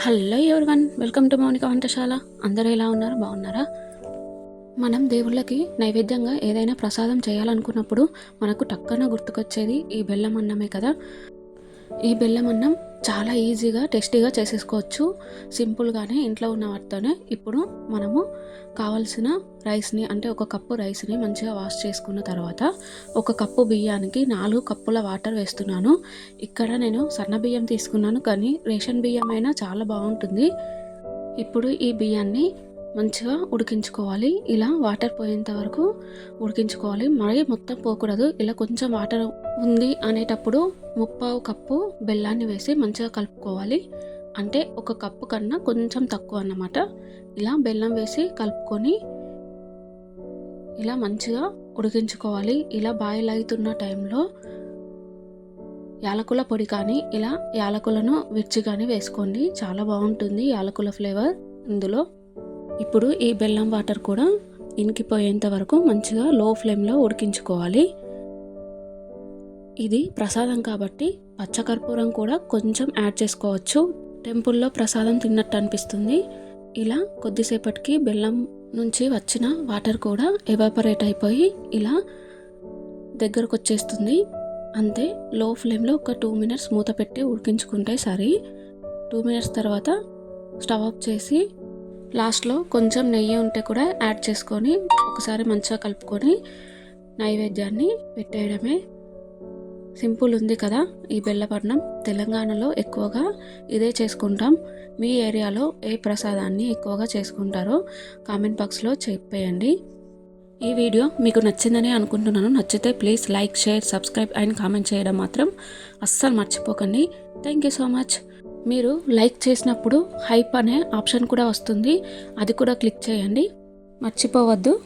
Hello everyone welcome to Mounika వంటశాల. అందరూ ఎలా ఉన్నారు? బాగున్నారా? మనం దేవుళ్ళకి నైవేద్యంగా ఏదైనా ప్రసాదం చేయాలనుకున్నప్పుడు మనకు టక్కన గుర్తుకొచ్చేది ఈ బెల్లం అన్నమే కదా. ఈ బెల్లం అన్నం చాలా ఈజీగా టేస్టీగా చేసేసుకోవచ్చు. సింపుల్గానే ఇంట్లో ఉన్న వాటితోనే. ఇప్పుడు మనము కావలసిన రైస్ని అంటే ఒక కప్పు రైస్ని మంచిగా వాష్ చేసుకున్న తర్వాత ఒక కప్పు బియ్యానికి నాలుగు కప్పుల వాటర్ వేస్తున్నాను. ఇక్కడ నేను సన్న బియ్యం తీసుకున్నాను కానీ రేషన్ బియ్యం అయినా చాలా బాగుంటుంది. ఇప్పుడు ఈ బియ్యాన్ని మంచిగా ఉడికించుకోవాలి. ఇలా వాటర్ పోయేంత వరకు ఉడికించుకోవాలి. మరీ మొత్తం పోకూడదు. ఇలా కొంచెం వాటర్ ఉంది అనేటప్పుడు ముప్పావు కప్పు బెల్లాన్ని వేసి మంచిగా కలుపుకోవాలి. అంటే ఒక కప్పు కన్నా కొంచెం తక్కువ అన్నమాట. ఇలా బెల్లం వేసి కలుపుకొని ఇలా మంచిగా ఉడికించుకోవాలి. ఇలా బాయిల్ అవుతున్న టైంలో యాలకుల పొడి కానీ ఇలా యాలకులను విర్చి కానీ వేసుకోండి. చాలా బాగుంటుంది యాలకుల ఫ్లేవర్ ఇందులో. ఇప్పుడు ఈ బెల్లం వాటర్ కూడా ఇనికిపోయేంత వరకు మంచిగా లో ఫ్లేమ్లో ఉడికించుకోవాలి. ఇది ప్రసాదం కాబట్టి పచ్చకర్పూరం కూడా కొంచెం యాడ్ చేసుకోవచ్చు. టెంపుల్లో ప్రసాదం తిన్నట్టు అనిపిస్తుంది. ఇలా కొద్దిసేపటికి బెల్లం నుంచి వచ్చిన వాటర్ కూడా ఎవాపరేట్ అయిపోయి ఇలా దగ్గరకు వచ్చేస్తుంది. అంతే లో ఫ్లేమ్లో ఒక టూ మినిట్స్ మూత పెట్టి ఉడికించుకుంటే సరి. టూ మినిట్స్ తర్వాత స్టవ్ ఆఫ్ చేసి లాస్ట్లో కొంచెం నెయ్యి ఉంటే కూడా యాడ్ చేసుకొని ఒకసారి మంచిగా కలుపుకొని నైవేద్యాన్ని పెట్టేయడమే. సింపుల్ ఉంది కదా ఈ బెల్లపట్నం. తెలంగాణలో ఎక్కువగా ఇదే చేసుకుంటాం. మీ ఏరియాలో ఏ ప్రసాదాన్ని ఎక్కువగా చేసుకుంటారో కామెంట్ బాక్స్లో చెప్పేయండి. ఈ వీడియో మీకు నచ్చిందని అనుకుంటున్నాను. నచ్చితే please like share subscribe and comment చేయడం మాత్రం అస్సలు మర్చిపోకండి. Thank you so much. మీరు లైక్ చేసినప్పుడు హైప్ అనే ఆప్షన్ కూడా వస్తుంది. అది కూడా క్లిక్ చేయండి. మర్చిపోవద్దు.